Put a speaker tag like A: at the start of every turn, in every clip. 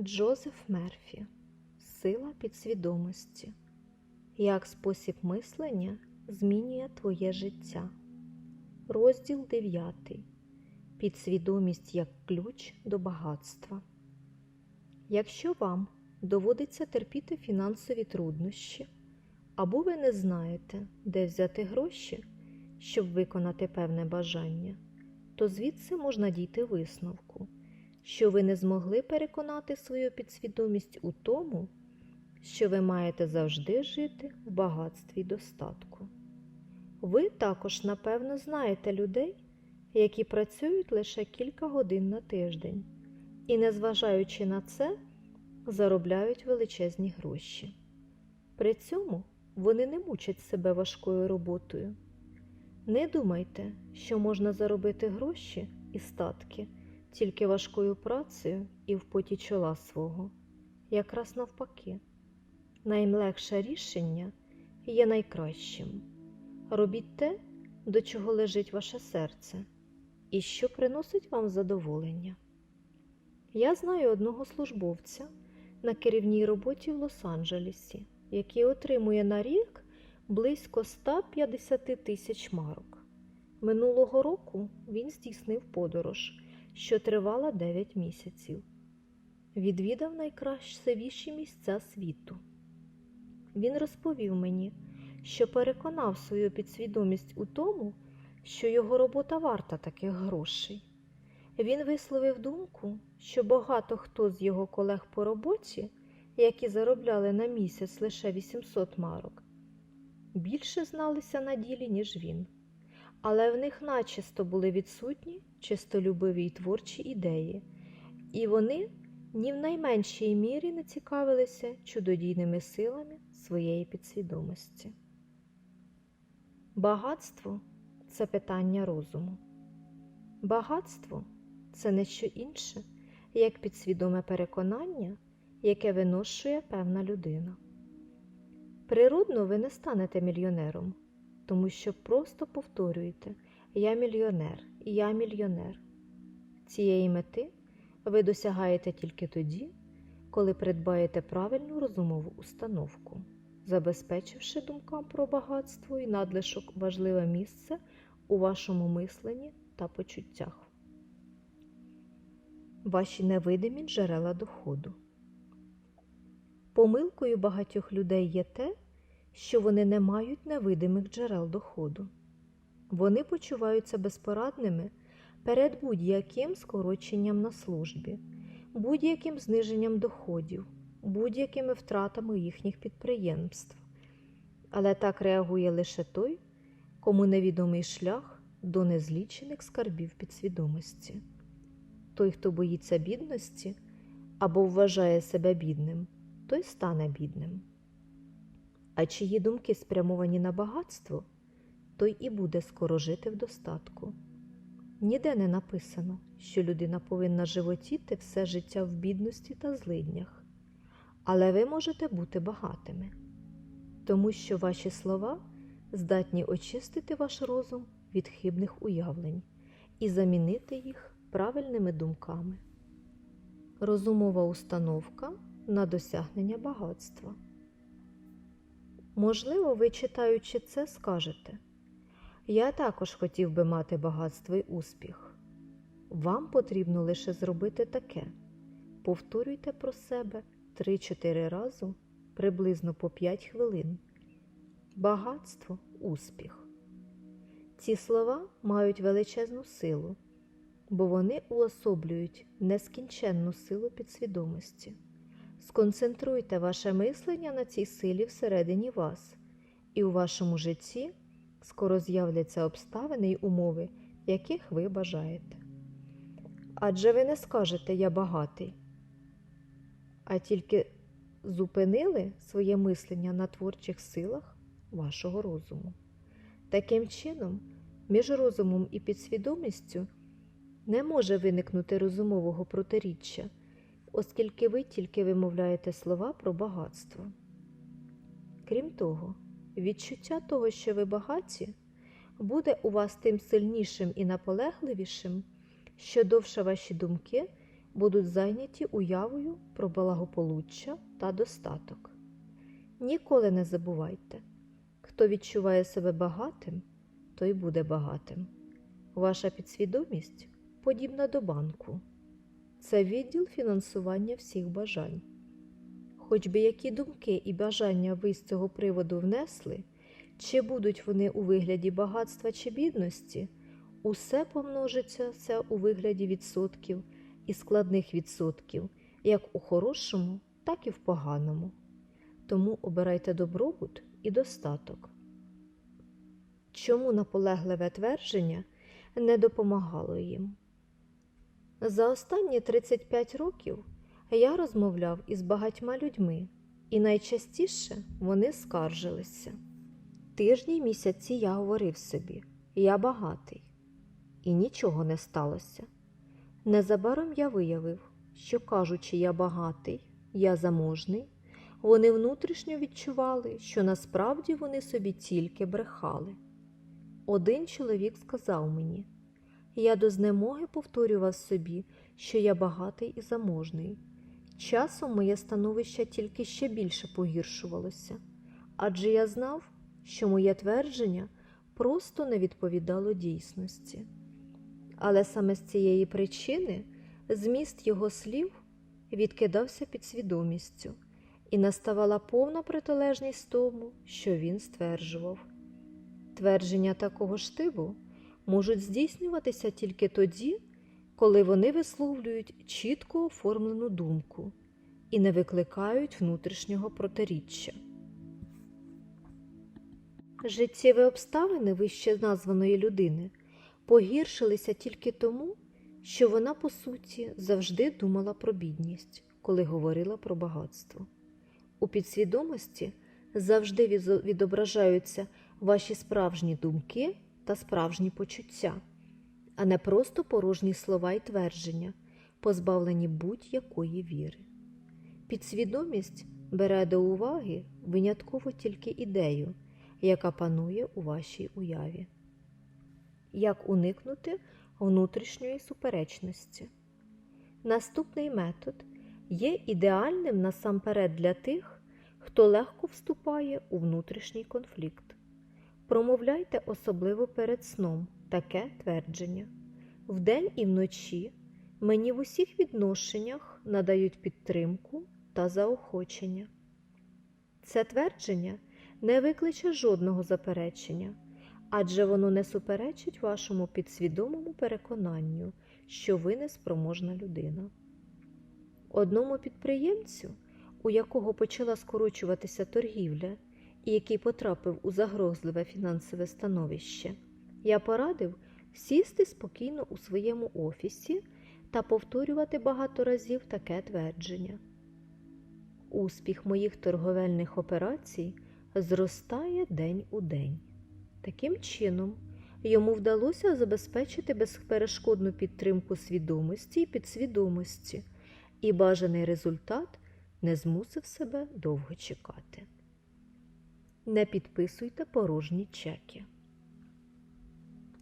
A: Джозеф Мерфі Сила підсвідомості. Як спосіб мислення змінює твоє життя. Розділ 9. Підсвідомість як ключ до багатства. Якщо вам доводиться терпіти фінансові труднощі, або ви не знаєте, де взяти гроші, щоб виконати певне бажання, то звідси можна дійти висновку, що ви не змогли переконати свою підсвідомість у тому, що ви маєте завжди жити в багатстві й достатку. Ви також, напевно, знаєте людей, які працюють лише кілька годин на тиждень і, незважаючи на це, заробляють величезні гроші. При цьому вони не мучать себе важкою роботою. Не думайте, що можна заробити гроші і статки тільки важкою працею і в поті чола свого. Якраз навпаки, наймлегше рішення є найкращим. Робіть те, до чого лежить ваше серце, і що приносить вам задоволення. Я знаю одного службовця на керівній роботі в Лос-Анджелесі, який отримує на рік близько 150 тисяч марок. Минулого року він здійснив подорож, що тривала 9 місяців. Відвідав найкрасивіші місця світу. Він розповів мені, що переконав свою підсвідомість у тому, що його робота варта таких грошей. Він висловив думку, що багато хто з його колег по роботі, які заробляли на місяць лише 800 марок, більше зналися на ділі, ніж він. Але в них начисто були відсутні чистолюбиві й творчі ідеї, і вони ні в найменшій мірі не цікавилися чудодійними силами своєї підсвідомості. Багатство це питання розуму. Багатство це не що інше, як підсвідоме переконання, яке виношує певна людина. Природно, ви не станете мільйонером, тому що просто повторюєте Я мільйонер, я мільйонер. Цієї мети ви досягаєте тільки тоді, коли придбаєте правильну розумову установку, забезпечивши думкам про багатство і надлишок важливе місце у вашому мисленні та почуттях. Ваші невидимі джерела доходу. Помилкою багатьох людей є те, що вони не мають невидимих джерел доходу. Вони почуваються безпорадними перед будь-яким скороченням на службі, будь-яким зниженням доходів, будь-якими втратами їхніх підприємств. Але так реагує лише той, кому невідомий шлях до незлічених скарбів підсвідомості. Той, хто боїться бідності або вважає себе бідним, той стане бідним. А чиї думки спрямовані на багатство, той і буде скоро жити в достатку. Ніде не написано, що людина повинна животіти все життя в бідності та злиднях, але ви можете бути багатими, тому що ваші слова здатні очистити ваш розум від хибних уявлень і замінити їх правильними думками. Розумова установка на досягнення багатства. Можливо, ви, читаючи це, скажете Я також хотів би мати багатство й успіх. Вам потрібно лише зробити таке. Повторюйте про себе 3-4 рази приблизно по 5 хвилин. Багатство успіх. Ці слова мають величезну силу, бо вони уособлюють нескінченну силу підсвідомості. Сконцентруйте ваше мислення на цій силі всередині вас, і у вашому житті скоро з'являться обставини й умови, яких ви бажаєте. Адже ви не скажете Я багатий, а тільки зупинили своє мислення на творчих силах вашого розуму. Таким чином, між розумом і підсвідомістю не може виникнути розумового протиріччя, оскільки ви тільки вимовляєте слова про багатство. Крім того, відчуття того, що ви багаті, буде у вас тим сильнішим і наполегливішим, що довше ваші думки будуть зайняті уявою про благополуччя та достаток. Ніколи не забувайте, хто відчуває себе багатим, той буде багатим. Ваша підсвідомість подібна до банку. Це відділ фінансування всіх бажань. Хоч би які думки і бажання ви з цього приводу внесли, чи будуть вони у вигляді багатства чи бідності, усе помножиться це у вигляді відсотків і складних відсотків, як у хорошому, так і в поганому. Тому обирайте добробут і достаток. Чому наполегливе твердження не допомагало їм? За останні 35 років я розмовляв із багатьма людьми, і найчастіше вони скаржилися. Тижні місяці я говорив собі, я багатий, і нічого не сталося. Незабаром я виявив, що, кажучи, я багатий, я заможний, вони внутрішньо відчували, що насправді вони собі тільки брехали. Один чоловік сказав мені, я до знемоги повторював собі, що я багатий і заможний. Часом моє становище тільки ще більше погіршувалося, адже я знав, що моє твердження просто не відповідало дійсності. Але саме з цієї причини зміст його слів відкидався під свідомістю, і наставала повна протилежність тому, що він стверджував. Твердження такого штибу можуть здійснюватися тільки тоді, коли вони висловлюють чітко оформлену думку і не викликають внутрішнього протиріччя. Життєві обставини вище названої людини погіршилися тільки тому, що вона, по суті, завжди думала про бідність, коли говорила про багатство. У підсвідомості завжди відображаються ваші справжні думки та справжні почуття, а не просто порожні слова і твердження, позбавлені будь-якої віри. Підсвідомість бере до уваги винятково тільки ідею, яка панує у вашій уяві. Як уникнути внутрішньої суперечності? Наступний метод є ідеальним насамперед для тих, хто легко вступає у внутрішній конфлікт. Промовляйте особливо перед сном таке твердження. Вдень і вночі мені в усіх відношеннях надають підтримку та заохочення. Це твердження не викличе жодного заперечення, адже воно не суперечить вашому підсвідомому переконанню, що ви неспроможна людина. Одному підприємцю, у якого почала скорочуватися торгівля, і який потрапив у загрозливе фінансове становище, я порадив сісти спокійно у своєму офісі та повторювати багато разів таке твердження. Успіх моїх торговельних операцій зростає день у день. Таким чином, йому вдалося забезпечити безперешкодну підтримку свідомості і підсвідомості, і бажаний результат не змусив себе довго чекати. Не підписуйте порожні чеки.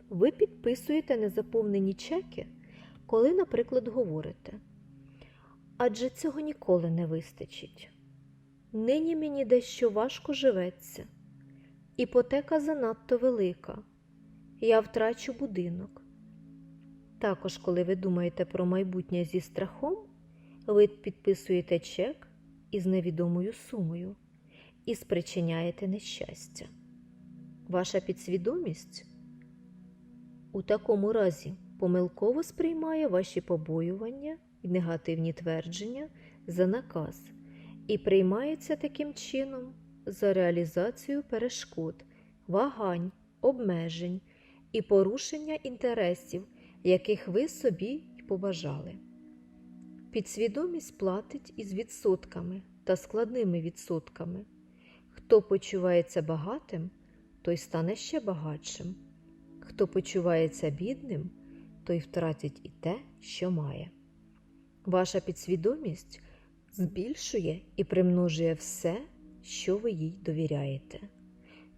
A: Ви підписуєте незаповнені чеки, коли, наприклад, говорите. Адже цього ніколи не вистачить. Нині мені дещо важко живеться, іпотека занадто велика, я втрачу будинок. Також, коли ви думаєте про майбутнє зі страхом, ви підписуєте чек із невідомою сумою і спричиняєте нещастя. Ваша підсвідомість у такому разі помилково сприймає ваші побоювання і негативні твердження за наказ і приймається таким чином за реалізацію перешкод, вагань, обмежень і порушення інтересів, яких ви собі й побажали. Підсвідомість платить із відсотками та складними відсотками. Хто почувається багатим, той стане ще багатшим. Хто почувається бідним, той втратить і те, що має. Ваша підсвідомість збільшує і примножує все, що ви їй довіряєте.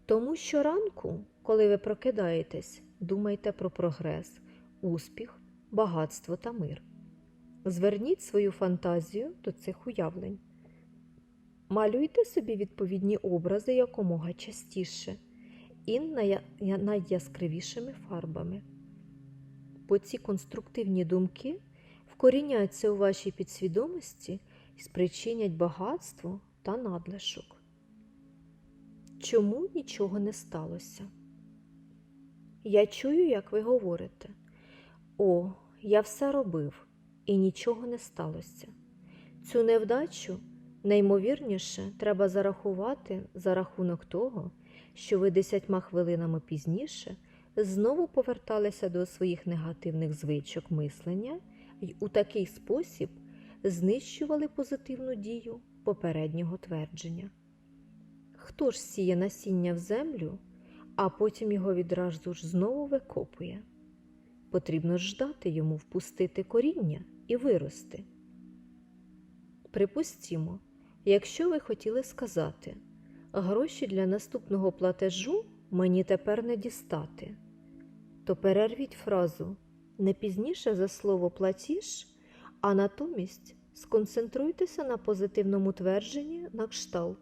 A: Тому щоранку, коли ви прокидаєтесь, думайте про прогрес, успіх, багатство та мир. Зверніть свою фантазію до цих уявлень. Малюйте собі відповідні образи якомога частіше і най- найяскравішими фарбами. Бо ці конструктивні думки вкоріняться у вашій підсвідомості і спричинять багатство та надлишок. Чому нічого не сталося? Я чую, як ви говорите: О, я все робив, і нічого не сталося. Цю невдачу наймовірніше треба зарахувати за рахунок того, що ви десятьма хвилинами пізніше знову поверталися до своїх негативних звичок мислення і у такий спосіб знищували позитивну дію попереднього твердження. Хто ж сіє насіння в землю, а потім його відразу ж знову викопує? Потрібно ж ждати йому впустити коріння і вирости. Припустімо, якщо ви хотіли сказати, гроші для наступного платежу мені тепер не дістати, то перервіть фразу не пізніше за слово платіж, а натомість сконцентруйтеся на позитивному твердженні на кшталт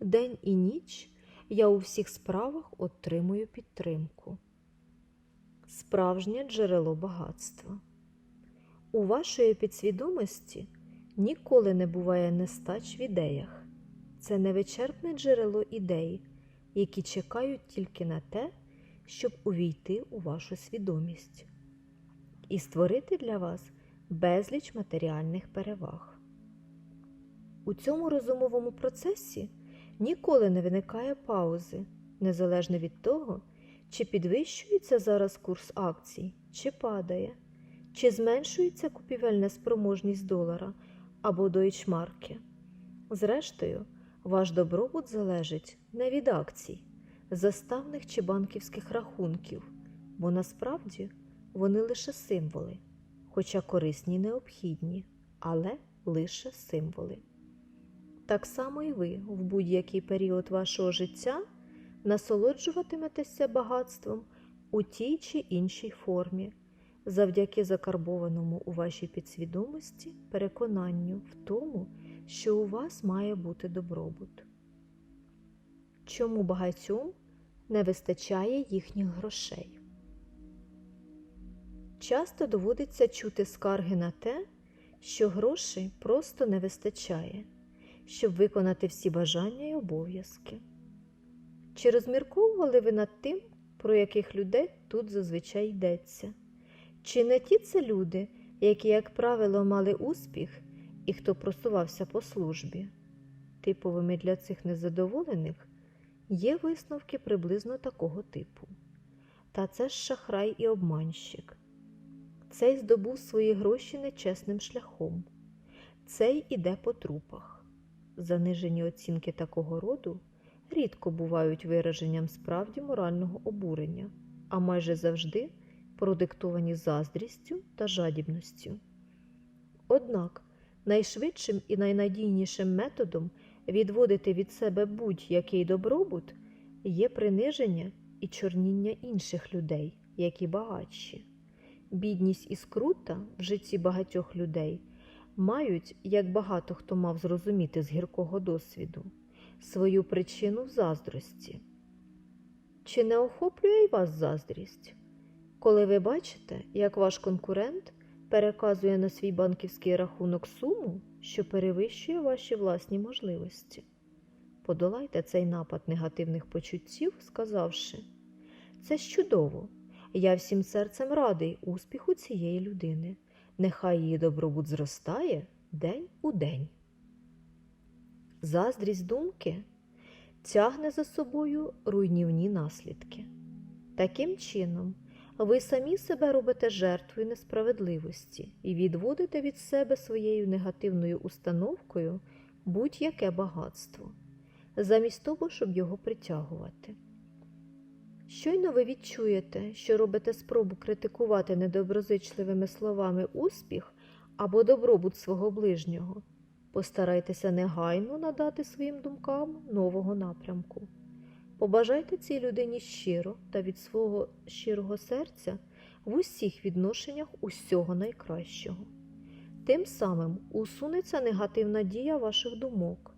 A: День і ніч я у всіх справах отримую підтримку. Справжнє джерело багатства. У вашої підсвідомості ніколи не буває нестач в ідеях. Це невичерпне джерело ідей, які чекають тільки на те, щоб увійти у вашу свідомість і створити для вас безліч матеріальних переваг. У цьому розумовому процесі ніколи не виникає паузи, незалежно від того, чи підвищується зараз курс акцій, чи падає, чи зменшується купівельна спроможність долара або дойчмарки. Зрештою, ваш добробут залежить не від акцій, заставних чи банківських рахунків, бо насправді вони лише символи, хоча корисні й необхідні, але лише символи. Так само і ви в будь-який період вашого життя насолоджуватиметеся багатством у тій чи іншій формі, завдяки закарбованому у вашій підсвідомості переконанню в тому, що у вас має бути добробут. Чому багатьом не вистачає їхніх грошей? Часто доводиться чути скарги на те, що грошей просто не вистачає щоб виконати всі бажання і обов'язки. Чи розмірковували ви над тим, про яких людей тут зазвичай йдеться? Чи не ті це люди, які, як правило, мали успіх і хто просувався по службі? Типовими для цих незадоволених є висновки приблизно такого типу. Та це ж шахрай і обманщик. Цей здобув свої гроші нечесним шляхом, цей іде по трупах. Занижені оцінки такого роду рідко бувають вираженням справді морального обурення, а майже завжди продиктовані заздрістю та жадібністю. Однак найшвидшим і найнадійнішим методом відводити від себе будь-який добробут є приниження і чорніння інших людей, які багатші. Бідність і скрута в житті багатьох людей мають, як багато хто мав зрозуміти з гіркого досвіду, свою причину в заздрості. Чи не охоплює й вас заздрість? Коли ви бачите, як ваш конкурент переказує на свій банківський рахунок суму, що перевищує ваші власні можливості, подолайте цей напад негативних почуттів, сказавши: Це чудово! Я всім серцем радий успіху цієї людини нехай її добробут зростає день у день. Заздрість думки тягне за собою руйнівні наслідки. Таким чином, ви самі себе робите жертвою несправедливості і відводите від себе своєю негативною установкою будь-яке багатство, замість того, щоб його притягувати. Щойно ви відчуєте, що робите спробу критикувати недоброзичливими словами успіх або добробут свого ближнього, постарайтеся негайно надати своїм думкам нового напрямку. Побажайте цій людині щиро та від свого щирого серця в усіх відношеннях усього найкращого. Тим самим усунеться негативна дія ваших думок,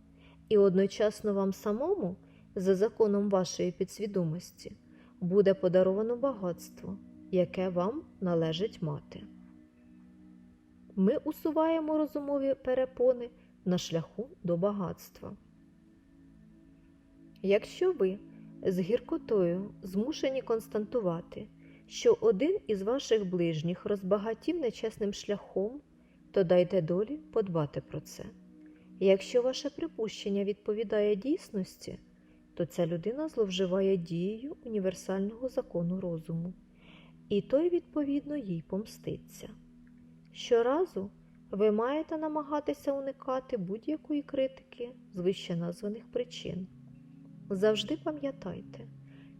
A: і одночасно вам самому, за законом вашої підсвідомості, буде подаровано багатство, яке вам належить мати. Ми усуваємо розумові перепони на шляху до багатства. Якщо ви з гіркотою змушені констатувати, що один із ваших ближніх розбагатів нечесним шляхом, то дайте долі подбати про це. Якщо ваше припущення відповідає дійсності, то ця людина зловживає дією універсального закону розуму, і той, відповідно, їй помститься. Щоразу ви маєте намагатися уникати будь-якої критики з вище названих причин. Завжди пам'ятайте,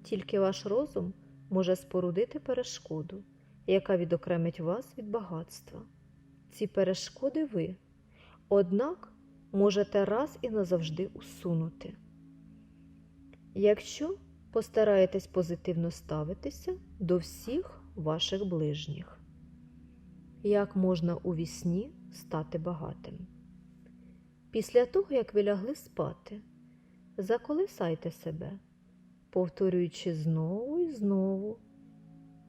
A: тільки ваш розум може спорудити перешкоду, яка відокремить вас від багатства. Ці перешкоди ви, однак можете раз і назавжди усунути. Якщо постараєтесь позитивно ставитися до всіх ваших ближніх, як можна у вісні стати багатим. Після того, як ви лягли спати, заколисайте себе, повторюючи знову і знову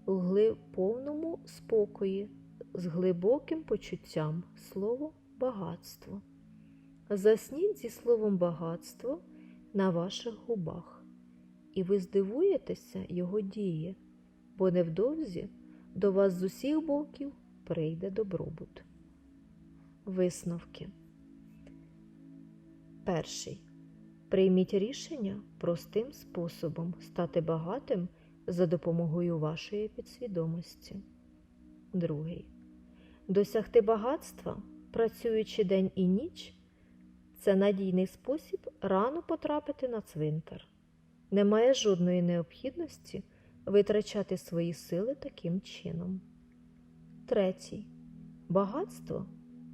A: гли- повному спокої, з глибоким почуттям слово багатство. Засніть зі словом багатство на ваших губах, і ви здивуєтеся його дії, бо невдовзі до вас з усіх боків прийде добробут. Висновки. Перший. Прийміть рішення простим способом стати багатим за допомогою вашої підсвідомості. Другий. Досягти багатства, працюючи день і ніч, це надійний спосіб рано потрапити на цвинтар. Немає жодної необхідності витрачати свої сили таким чином. Третій. Багатство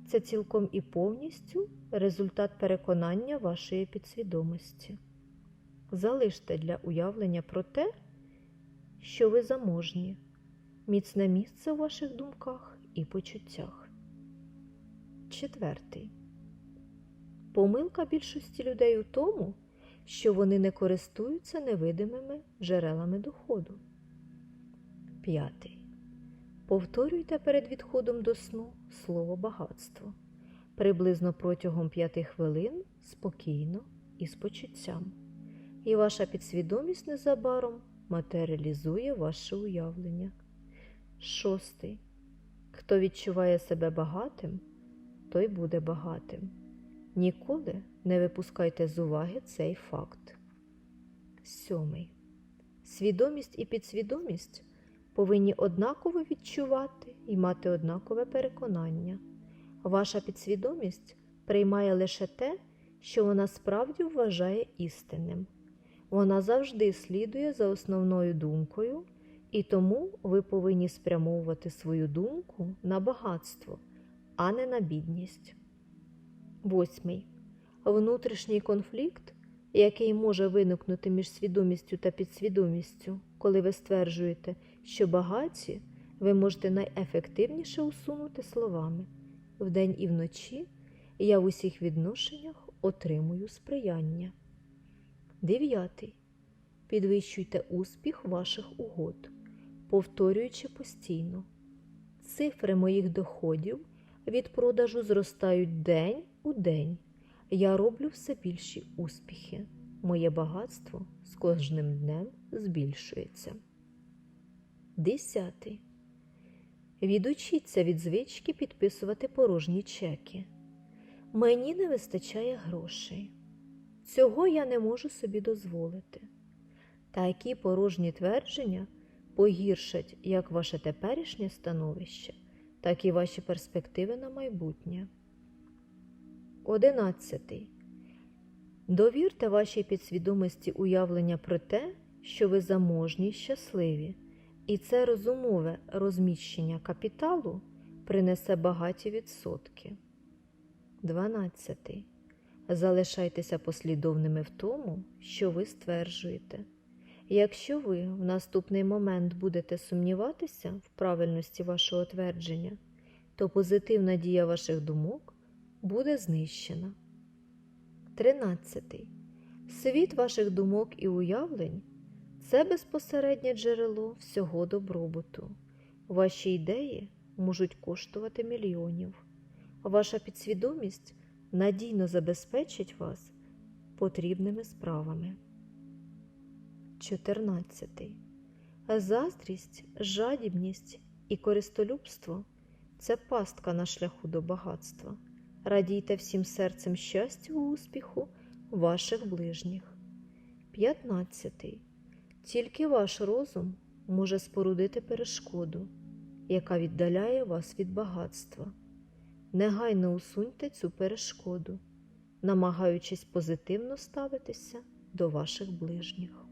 A: це цілком і повністю результат переконання вашої підсвідомості. Залиште для уявлення про те, що ви заможні, міцне місце у ваших думках і почуттях. Четвертий. Помилка більшості людей у тому, що вони не користуються невидимими джерелами доходу. П'ятий. Повторюйте перед відходом до сну слово багатство приблизно протягом п'яти хвилин спокійно і з почуттям. І ваша підсвідомість незабаром матеріалізує ваше уявлення. Шостий. Хто відчуває себе багатим, той буде багатим. Ніколи не випускайте з уваги цей факт. Сьомий. Свідомість і підсвідомість повинні однаково відчувати і мати однакове переконання. Ваша підсвідомість приймає лише те, що вона справді вважає істинним. Вона завжди слідує за основною думкою, і тому ви повинні спрямовувати свою думку на багатство, а не на бідність. Восьмий. Внутрішній конфлікт, який може виникнути між свідомістю та підсвідомістю, коли ви стверджуєте, що багаті ви можете найефективніше усунути словами вдень і вночі я в усіх відношеннях отримую сприяння. Дев'ятий. Підвищуйте успіх ваших угод, повторюючи постійно. Цифри моїх доходів від продажу зростають день у день. Я роблю все більші успіхи. Моє багатство з кожним днем збільшується. Десятий. Відучіться від звички підписувати порожні чеки. Мені не вистачає грошей. Цього я не можу собі дозволити. Такі порожні твердження погіршать як ваше теперішнє становище, так і ваші перспективи на майбутнє. Одинадцятий. Довірте вашій підсвідомості уявлення про те, що ви заможні й щасливі, і це розумове розміщення капіталу принесе багаті відсотки. 12. Залишайтеся послідовними в тому, що ви стверджуєте. Якщо ви в наступний момент будете сумніватися в правильності вашого твердження, то позитивна дія ваших думок буде знищена. 13. Світ ваших думок і уявлень це безпосереднє джерело всього добробуту. Ваші ідеї можуть коштувати мільйонів. Ваша підсвідомість надійно забезпечить вас потрібними справами. 14. Заздрість, жадібність і користолюбство це пастка на шляху до багатства. Радійте всім серцем щастю успіху ваших ближніх. 15. Тільки ваш розум може спорудити перешкоду, яка віддаляє вас від багатства. Негайно усуньте цю перешкоду, намагаючись позитивно ставитися до ваших ближніх.